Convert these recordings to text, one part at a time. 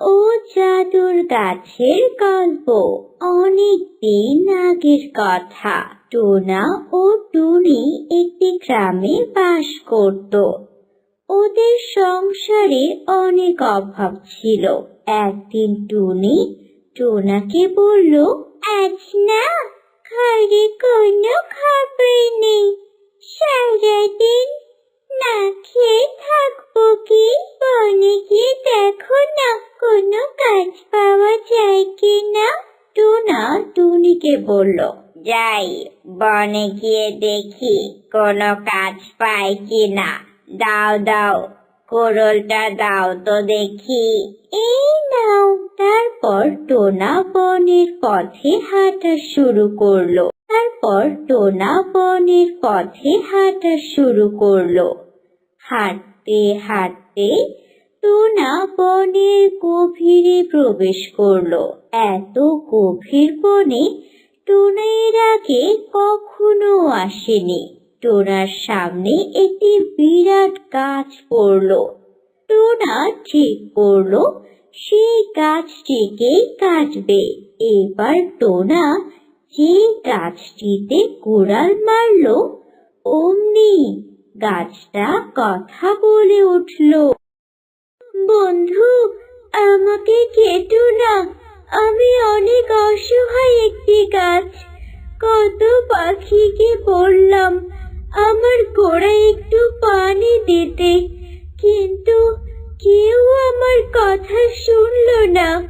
ও জাদুর গাছের গল্প। অনেক দিন আগের কথা। টোনা ও টুনি একটি গ্রামে বাস করত। ওদের সংসারে অনেক অভাব ছিল। একদিন টুনি টোনাকে বলল, আজ না, ঘরে কোনো খাবার নেই সারাদিন না খেয়ে থাকব কি বনে গিয়ে দেখো না, কোনো কাজ পাওয়া যায় কি টোনা টুনিকে বলল। যাই, বনে গিয়ে দেখি কোনো কাজ পাই কি দাও দাও কোরলটা দাও তো দেখি। এই নাও, তারপর টোনা বনের পথে হাঁটা শুরু করল। তারপর টোনা বনের পথে হাঁটা শুরু করল। হাঁটতে হাঁটতে টোনা বনের গভীরে প্রবেশ করল। এত গভীর বনে টোনা এর আগে কখনো আসেনি। টোনার সামনে একটি বিরাট গাছ পড়ল। টোনা ঠিক করল সেই গাছটিকে কাটবে। এবার টোনা যে গাছটিতে কোড়াল মারলো, অমনি গাছটা কথা বলে উঠল। বন্ধু, আমাকে কেটো না। আমি অনেক অসহায় একটি গাছ। কত পাখিকে বললাম, আমার গোড়ায় একটু পানি দিতে। কিন্তু কেউ আমার কথা শুনলো না।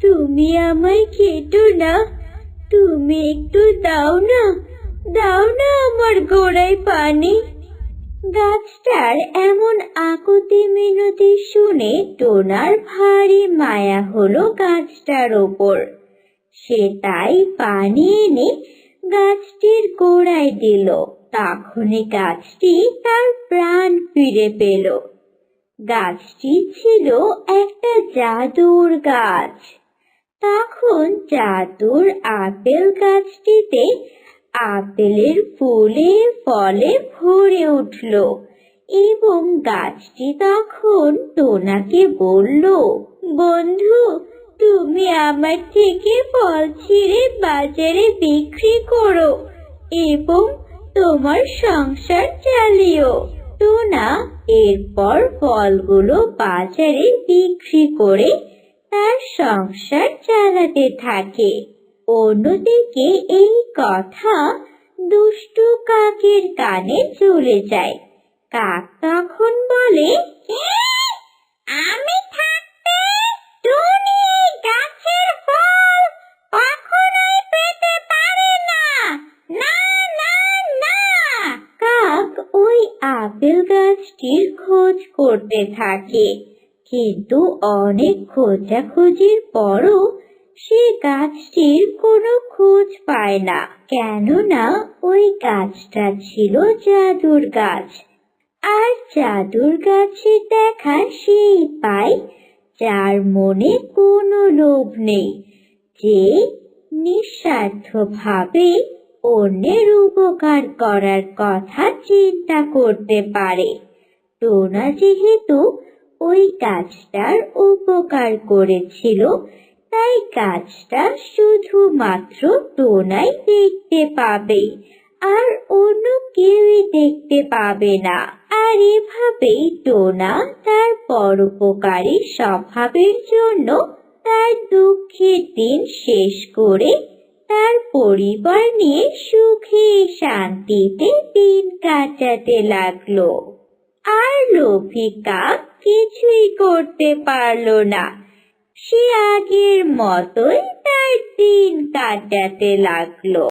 তুমি আমায় কেটো না? তুমি একটু দাও না। দাও না আমার গোড়ায় পানি। গাছটার এমন আকুতি মিনতি শুনে টোনার ভারী মায়া হলো গাছটার ওপর। সে তাই পানি এনে গাছটির গোড়ায় দিল। তখনই গাছটি তার প্রাণ ফিরে পেল। গাছটি ছিল একটা জাদুর গাছ। তখন জাদুর আপেল গাছটিতে আপেলের ফুলে ফলে ভরে উঠল এবং গাছটি তখন টোনাকে বলল, বন্ধু, তুমি আমার থেকে ফল ছিঁড়ে বাজারে বিক্রি করো এবং তোমার সংসার চালিও। টোনা এরপর ফলগুলো বাজারে বিক্রি করে তার সংসার চালাতে থাকে। অন্যদিকে এই কথা দুষ্টু কাকের কানে চলে যায়। কাক তখন বলে আমি থাকতে টুনি গাছের ফল কখনোই পেতে পারে না। না না না। কাক ওই আপেল গাছটির খোঁজ করতে থাকে। কিন্তু অনেক খোঁজাখুঁজির পরও সে গাছটির কোনো খোঁজ পায় না, কেননা ওই গাছটা ছিল জাদুর গাছ। আর জাদুর গাছের দেখা সেই পায় যার মনে কোনো লোভ নেই, যে নিঃস্বার্থভাবে অন্যের উপকার করার কথা চিন্তা করতে পারে। টোনা যেহেতু ওই গাছটার উপকার করেছিল তাই গাছটা শুধুমাত্র টোনাই দেখতে পাবে। আর অন্য কেউই দেখতে পাবে না। আর এভাবেই টোনা তার পরোপকারী স্বভাবের জন্য তার দুঃখের দিন শেষ করে তার পরিবার নিয়ে সুখে শান্তিতে দিন কাটাতে লাগল। আর লোভী কাক কিছুই করতে পারল না। সে আগের মতোই তার দিন কাটাতে লাগল।